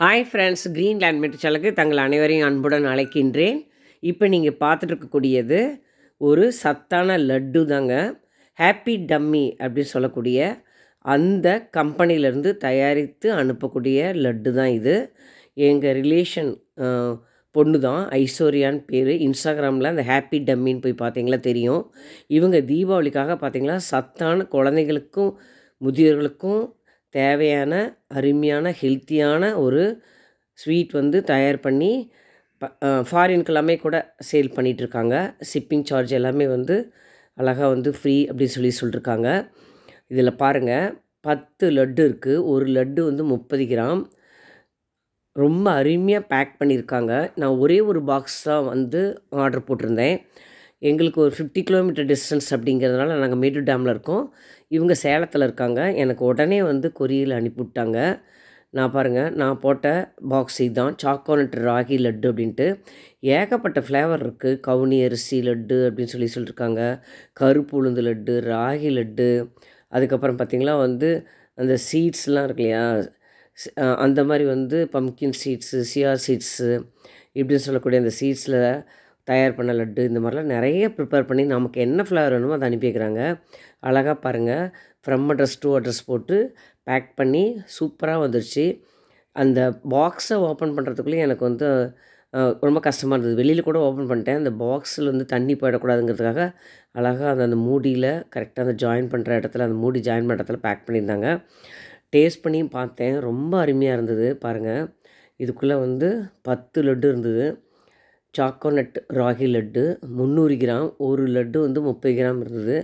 Hi friends green land மெட்ரிச்சலுக்கு தங்கள் அனைவரையும் அன்புடன் அழைக்கின்றேன். இப்போ நீங்கள் பார்த்துட்டு இருக்கக்கூடியது ஒரு சத்தான லட்டு தாங்க. ஹாப்பி டம்மி அப்படின்னு சொல்லக்கூடிய அந்த கம்பெனியிலேருந்து தயாரித்து அனுப்பக்கூடிய லட்டு தான் இது. எங்கள் ரிலேஷன் பொண்ணு தான் ஐஸ்வர்யான்னு பேர். இன்ஸ்டாகிராமில் அந்த ஹாப்பி டம்மின்னு போய் பார்த்தீங்களா தெரியும். இவங்க தீபாவளிக்காக பார்த்தீங்களா சத்தான குழந்தைகளுக்கும் முதியோர்களுக்கும் தேவையான அருமையான ஹெல்த்தியான ஒரு ஸ்வீட் வந்து தயார் பண்ணி ப ஃபாரின்க்கெல்லாமே கூட சேல் பண்ணிகிட்ருக்காங்க ஷிப்பிங் சார்ஜ் எல்லாமே வந்து அழகாக வந்து ஃப்ரீ அப்படின்னு சொல்லி சொல்லியிருக்காங்க இதில் பாருங்கள் பத்து லட்டு இருக்குது ஒரு லட்டு வந்து முப்பது கிராம். ரொம்ப அருமையாக பேக் பண்ணியிருக்காங்க நான் ஒரே ஒரு பாக்ஸ் தான் வந்து ஆர்டர் போட்டிருந்தேன். எங்களுக்கு ஒரு ஃபிஃப்டி கிலோமீட்டர் டிஸ்டன்ஸ் அப்படிங்கிறதுனால நாங்கள் மேட்டூர் டேமில் இருக்கோம். இவங்க சேலத்தில் இருக்காங்க. எனக்கு உடனே வந்து கொரியரில் அனுப்பிவிட்டாங்க. நான் பாருங்கள் நான் போட்ட பாக்ஸ் இதுதான் சாக்கோனட் ராகி லட்டு அப்படின்ட்டு. ஏகப்பட்ட ஃப்ளேவர் இருக்குது கவுனி அரிசி லட்டு அப்படின்னு சொல்லி சொல்லியிருக்காங்க கருப்பு உளுந்து லட்டு ராகி லட்டு. அதுக்கப்புறம் பார்த்திங்களா வந்து அந்த சீட்ஸ்லாம் இருக்கு இல்லையா? அந்த மாதிரி வந்து பம்கின் சீட்ஸு சியா சீட்ஸு இப்படின்னு சொல்லக்கூடிய அந்த சீட்ஸில் தயார் பண்ண லட்டு இந்த மாதிரிலாம் நிறைய ப்ரிப்பேர் பண்ணி நமக்கு என்ன ஃப்ளவர் வேணுமோ அதை அனுப்பி வைக்கிறாங்க. அழகாக பாருங்கள் ஃப்ரம் அட்ரஸ் டூ அட்ரஸ் போட்டு பேக் பண்ணி சூப்பராக வந்துடுச்சு அந்த பாக்ஸை ஓப்பன் பண்ணுறதுக்குள்ளேயும் எனக்கு வந்து ரொம்ப கஷ்டமாக இருந்தது. வெளியில் கூட ஓப்பன் பண்ணிட்டேன். அந்த பாக்ஸில் வந்து தண்ணி போயிடக்கூடாதுங்கிறதுக்காக அழகாக அந்த அந்த மூடியில் கரெக்டாக அந்த ஜாயின் பண்ணுற இடத்துல அந்த மூடி ஜாயின் பண்ணுற இடத்துல பேக் பண்ணியிருந்தாங்க. டேஸ்ட் பண்ணியும் பார்த்தேன். ரொம்ப அருமையாக இருந்தது. பாருங்கள் இதுக்குள்ளே வந்து பத்து லட்டு இருந்தது. சாக்கோனட் ராகி லட்டு முந்நூறு கிராம் ஒரு லட்டு வந்து முப்பது கிராம் இருந்தது.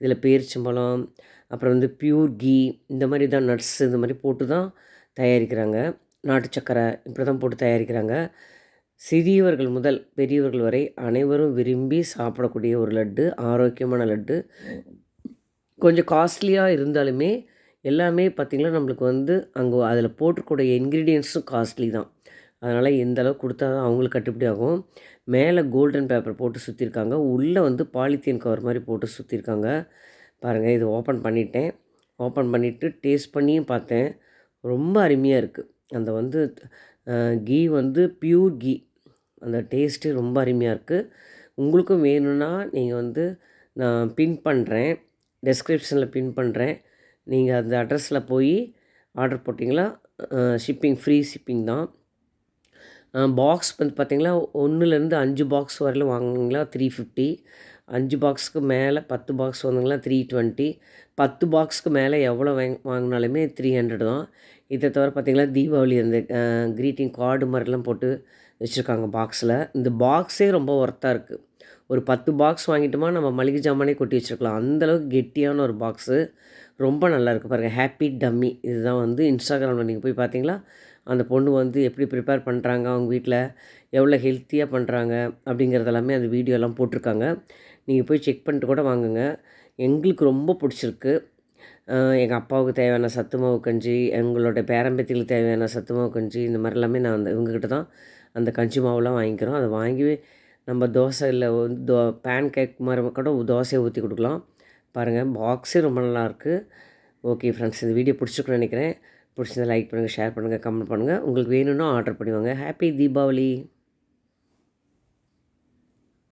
இதில் பேரிச்சம்பழம் அப்புறம் வந்து பியூர் கீ இந்த மாதிரி தான் நட்ஸ் இந்த மாதிரி போட்டு தான் தயாரிக்கிறாங்க. நாட்டு சக்கரை இப்படி தான் போட்டு தயாரிக்கிறாங்க. சிறியவர்கள் முதல் பெரியவர்கள் வரை அனைவரும் விரும்பி சாப்பிடக்கூடிய ஒரு லட்டு ஆரோக்கியமான லட்டு. கொஞ்சம் காஸ்ட்லியாக இருந்தாலுமே எல்லாமே பார்த்திங்கன்னா நம்மளுக்கு வந்து அங்கே அதில் போட்டிருக்கூடிய இன்க்ரீடியன்ஸும் காஸ்ட்லி தான். அதனால் எந்த அளவுக்கு கொடுத்தா தான் அவங்களுக்கு கட்டுப்படி ஆகும். மேலே கோல்டன் பேப்பர் போட்டு சுற்றிருக்காங்க உள்ளே வந்து பாலித்தீன் கவர் மாதிரி போட்டு சுற்றிருக்காங்க பாருங்கள் இது ஓப்பன் பண்ணிட்டேன். ஓப்பன் பண்ணிவிட்டு டேஸ்ட் பண்ணியும் பார்த்தேன். ரொம்ப அருமையாக இருக்குது அந்த வந்து கீ வந்து ப்யூர் கீ. அந்த டேஸ்ட்டு ரொம்ப அருமையாக இருக்குது உங்களுக்கும் வேணும்னா நீங்கள் வந்து நான் பின் பண்ணுறேன் டெஸ்கிரிப்ஷனில் பின் பண்ணுறேன் நீங்கள் அந்த அட்ரஸில் போய் ஆர்டர் போட்டிங்களா? ஷிப்பிங் ஃப்ரீ ஷிப்பிங் தான். பாக்ஸ் வந்து பார்த்திங்கன்னா ஒன்றுலேருந்து அஞ்சு பாக்ஸ் வரையிலும் வாங்கினீங்களா த்ரீ ஃபிஃப்டி அஞ்சு பாக்ஸுக்கு மேலே பத்து பாக்ஸ் வந்தீங்களா த்ரீ டுவெண்ட்டி பத்து பாக்ஸுக்கு மேலே எவ்வளோ வாங் வாங்கினாலுமே த்ரீ ஹண்ட்ரட் தான். இதை தவிர பார்த்திங்கன்னா தீபாவளி அந்த க்ரீட்டிங் கார்டு மாதிரிலாம் போட்டு வச்சுருக்காங்க பாக்ஸில் இந்த பாக்ஸே ரொம்ப ஒர்த்தாக இருக்குது ஒரு பத்து பாக்ஸ் வாங்கிட்டோமா நம்ம மளிகை ஜாமானே கொட்டி வச்சுருக்கலாம். அந்தளவுக்கு கெட்டியான ஒரு பாக்ஸு ரொம்ப நல்லாயிருக்கு பாருங்கள் ஹாப்பி டம்மி இதுதான் வந்து இன்ஸ்டாகிராமில் நீங்கள் போய் பார்த்தீங்களா அந்த பொண்ணு வந்து எப்படி ப்ரிப்பேர் பண்ணுறாங்க அவங்க வீட்டில் எவ்வளோ ஹெல்த்தியாக பண்ணுறாங்க அப்படிங்கிறதெல்லாமே அந்த வீடியோலாம் போட்டிருக்காங்க. நீங்கள் போய் செக் பண்ணிட்டு கூட வாங்குங்க. எங்களுக்கு ரொம்ப பிடிச்சிருக்கு. எங்கள் அப்பாவுக்கு தேவையான சத்து மாவு கஞ்சி எங்களோட பேரம்பத்திகளுக்கு தேவையான சத்து மாவு கஞ்சி இந்த மாதிரி எல்லாமே நான் அந்த இவங்கக்கிட்ட தான் அந்த கஞ்சி மாவுலாம் வாங்கிக்கிறோம். அதை வாங்கி நம்ம தோசை இல்லை தோ பேன் கேக் மாதிரி கூட தோசையை ஊற்றி கொடுக்கலாம். பாருங்கள் பாக்ஸே ரொம்ப நல்லாயிருக்கு. ஓகே ஃப்ரெண்ட்ஸ் இந்த வீடியோ பிடிச்சிருக்குன்னு நினைக்கிறேன். பிடிச்சதை லைக் பண்ணுங்கள் ஷேர் பண்ணுங்கள் கமெண்ட் பண்ணுங்கள் உங்களுக்கு வேணும்னா ஆர்டர் பண்ணுவாங்க ஹாப்பி தீபாவளி